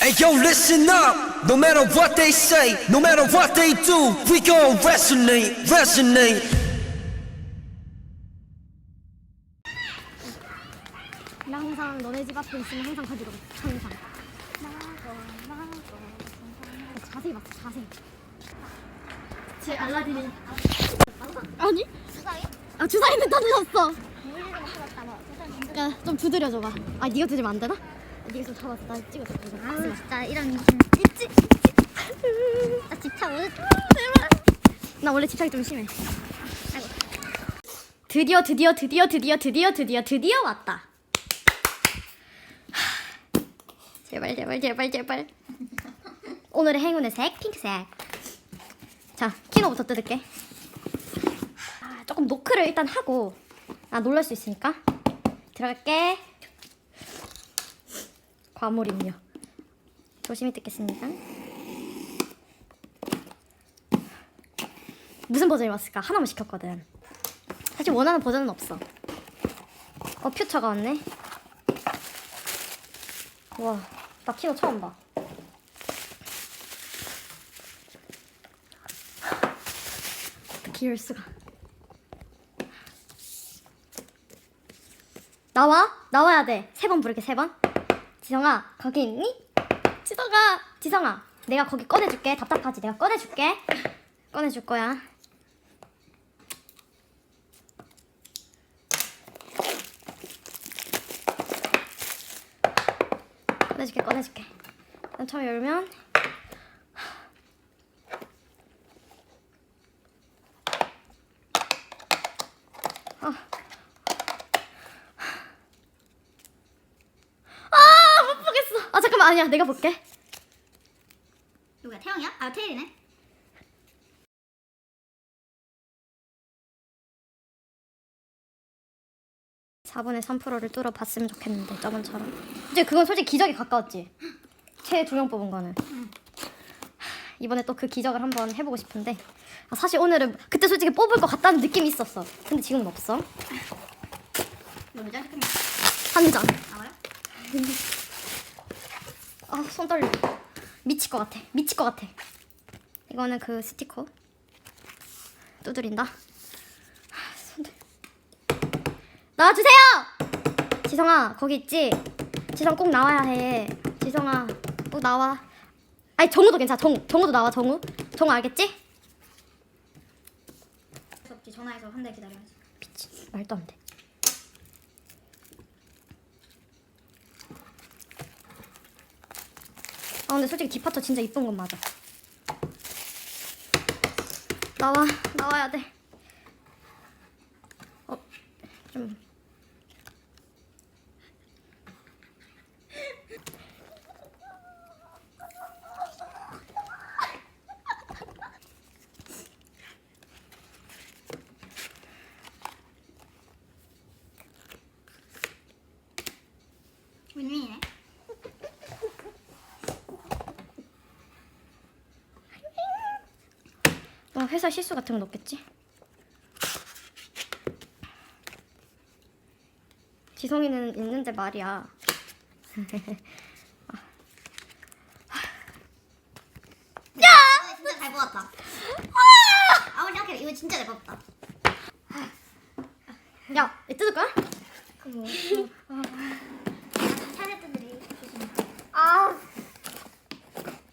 Hey yo, listen up. No matter what they say, no matter what they do, we gon' resonate, resonate. 나 항상? 주사위? 아 주사위 야좀 두드려줘봐. 아 네가 두드리면 안 되나? 좀 잡아서 나 아우 박스만. 진짜 이런 미친 있지? 나 집차 오늘 나 원래 집착이 좀 심해. 드디어 드디어 드디어 드디어 드디어 드디어 드디어 왔다. 하, 제발 제발 제발 제발. 오늘의 행운의 색 핑크색. 자 키노부터 뜯을게. 아, 조금 노크를 일단 하고 아 놀랄 수 있으니까 들어갈게. 과몰입요. 조심히 뜯겠습니다. 무슨 버전이 왔을까? 하나만 시켰거든. 사실 원하는 버전은 없어. 어, 퓨처가 왔네. 와, 나 키노 처음 봐. 어떻게 이럴 수가. 나와? 나와야 돼. 세 번 부를게, 세 번. 지성아, 거기 있니? 지성아, 지성아. 내가 거기 꺼내줄게. 답답하지? 내가 꺼내줄게. 꺼내줄 거야. 꺼내줄게 꺼내줄게 처음 열면 아. 아, 못 보겠어. 아, 아니야. 내가 볼게. 누구야 태영이야? 아 태일이네 4분의 3%를 뚫어봤으면 좋겠는데, 저번처럼. 이제 그건 솔직히 기적에 가까웠지. 최두 명 뽑은 거는. 이번에 또 그 기적을 한번 해보고 싶은데. 아, 사실 오늘은 그때 솔직히 뽑을 것 같다는 느낌이 있었어. 근데 지금은 없어. 너 몇장 시켰냐? 한 장. 아 그래? 아, 손 떨려. 미칠 것 같아. 미칠 것 같아. 이거는 그 스티커. 두드린다. 아, 손 떨려. 나와주세요! 지성아, 거기 있지? 지성 꼭 나와야 해. 지성아, 꼭 나와. 아니, 정우도 괜찮아. 정우. 정우도 나와, 정우. 정우 알겠지? 전화해서 한 달 기다려야지 미친. 말도 안 돼. 아 근데 솔직히 디파터 진짜 이쁜 건 맞아. 나와 나와야 돼. 어 좀. 회사 실수 같은 건 없겠지? 지성이는 있는데 말이야. 야! 진짜 잘 뽑았다 아무리 생각해도 이거 진짜 잘 뽑았다 야, 이 뜯을 거야? 차세트들이 아.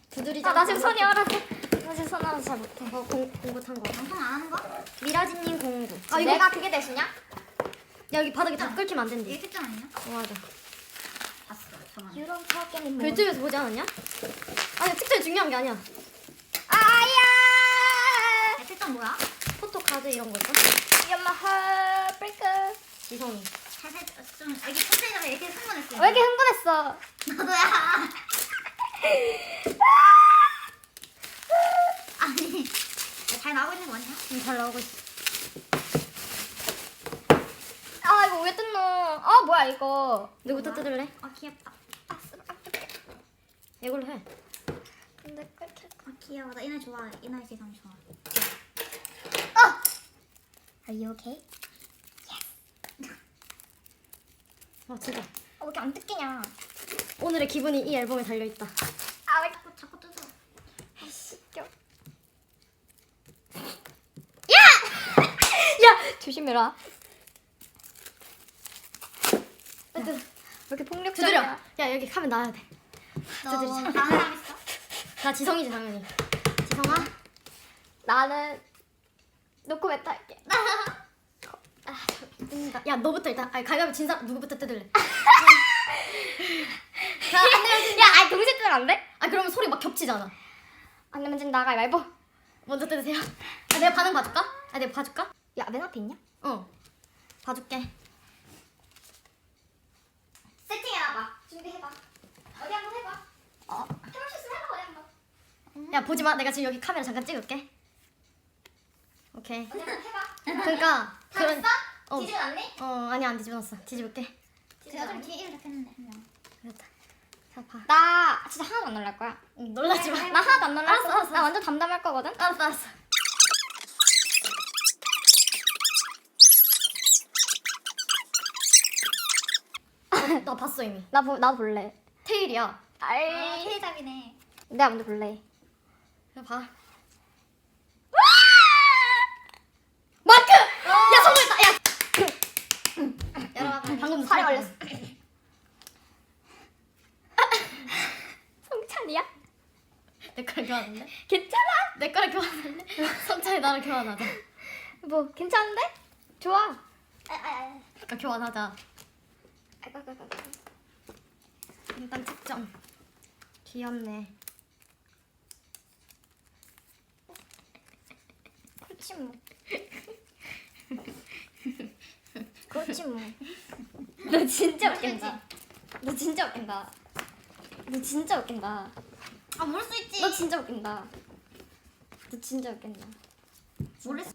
두드리자. 나 지금 손이 얼어 손 얼어서 잘 못해. 어, 공, 공부 탄 거. 방송 안 하는 거? 미라지님 공부. 아, 이거- 내가 그게 대신이야? 야, 여기 바닥에 다 끓기면 안 된대. 이게 특전 아니냐? 어, 맞아. 봤어 저만 유럽 파괴님 별점에서 보지 않았냐? 아니, 특전이 중요한 게 아니야. 아야! 야, 특전 뭐야? 포토 카드 이런 거죠? 엄마 하브레이크. 지성이. 차세트 좀 이게 컨테이너가 이렇게 흥분했어요 왜 이렇게 흥분했어? 너도야 아니 잘 나오고 있는 거 맞냐? 음, 잘 나오고 있어. 아, 이거 왜 아, 뭐야, 이거. 누구부터 뜯을래? 아 귀엽다 이걸로 해. 근데 끓게 아 귀여워 나이 노래 좋아해 이 노래 지금 좋아 Are you okay? Yes. 아, 진짜. 어, 왜 이렇게 안 뜯기냐 오늘의 기분이 이 앨범에 달려 있다. 아 왜 자꾸 자꾸 뜯어? 야 조심해라. 왜 이렇게 두드려. 폭력적이야? 야 여기 카메라 놔야 돼. 너 뜯어주자. 다른 사람 있어? 나 지성이지 당연히. 지성아. 나는 놓고 뱉다 할게. 아. 야 너부터 일단. 아니 가위바위보 진 사람 누구부터 뜯을래? 자, 안 되면 야, 아니 동시에 뜨면 안 돼? 아 그러면 소리 막 겹치잖아. 안 되면 지금 나가 말고. 먼저 뜯으세요. 아 내가 반응 봐줄까? 아 내가 봐줄까? 야, 맨 앞에 있냐? 어. 봐줄게. 세팅해놔봐. 준비해봐. 어디 한번 해봐. 어. 해볼 수 있으면 해봐 어디 한번. 야 보지 마. 내가 지금 여기 카메라 잠깐 찍을게. 오케이. 한번 해봐. 그러니까 다 됐어? 어. 뒤집어놨니? 어 아니 안 뒤집어놨어. 뒤집을게. 제가 좀 뒤에 이름 적혔는데. 자 봐. 나 진짜 하나도 안 놀랄 거야. 응, 놀라지 마. 나 하나도 안 놀랄 알았어, 거야. 알았어, 나 완전 담담할 거거든. 알았어 알았어. 어, 나 봤어 이미. 나 보, 나 볼래. 테일이야. 아 아이. 테이잡이네. 내가 먼저 볼래. 야 봐. 마크! 야 성공했다. 야. 여러분 방금 살에 걸렸어. 성찬이야? 내 거랑 교환할래? 괜찮아? 내 거랑 교환할래? 성찬이 나랑 교환하자. 뭐 괜찮은데? 좋아. 그러니까 교환하자. 아이고, 아이고, 아이고. 일단 측정. 귀엽네. 그렇지 뭐. 그렇지 뭐. 너 진짜 웃긴다. 너 진짜 웃긴다. 너 진짜 웃긴다. 아 모를 수 있지. 너 진짜 웃긴다. 너 진짜 웃긴다. 모를 수.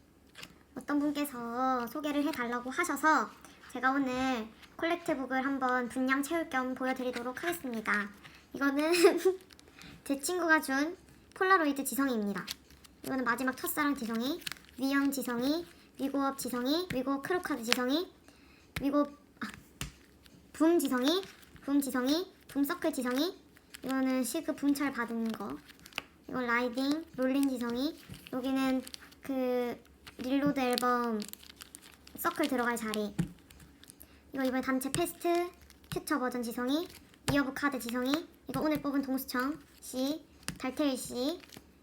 어떤 분께서 소개를 해달라고 하셔서 제가 오늘 콜렉트북을 한번 분량 채울 겸 보여드리도록 하겠습니다. 이거는 제 친구가 준 폴라로이드 지성이입니다. 이거는 마지막 첫사랑 지성이, 위험 지성이, 위고업 지성이, 위고 크루카드 지성이, 위고 아, 붐 지성이, 붐 지성이, 붐 서클 지성이, 이거는 시그 붐철 받은 거. 이건 라이딩, 롤린 지성이, 여기는 그 릴로드 앨범 서클 들어갈 자리. 이거 이번에 단체 페스트 퓨처 버전 지성이, 이어브 카드 지성이, 이거 오늘 뽑은 동수청 씨, 달테일 씨,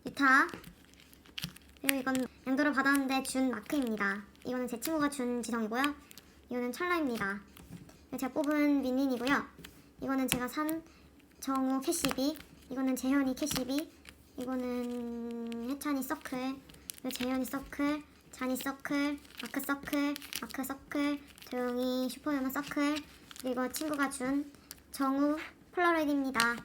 유타. 그리고 이건 양도를 받았는데 준 마크입니다. 이거는 제 친구가 준 지성이고요. 이거는 찰나입니다. 제가 뽑은 민린이고요. 이거는 제가 산 정우 캐시비, 이거는 재현이 캐시비, 이거는 해찬이 서클, 재현이 서클, 잔이 서클, 마크 서클, 마크 서클, 조용히 슈퍼맨 서클, 그리고 친구가 준 정우 폴라로이드입니다.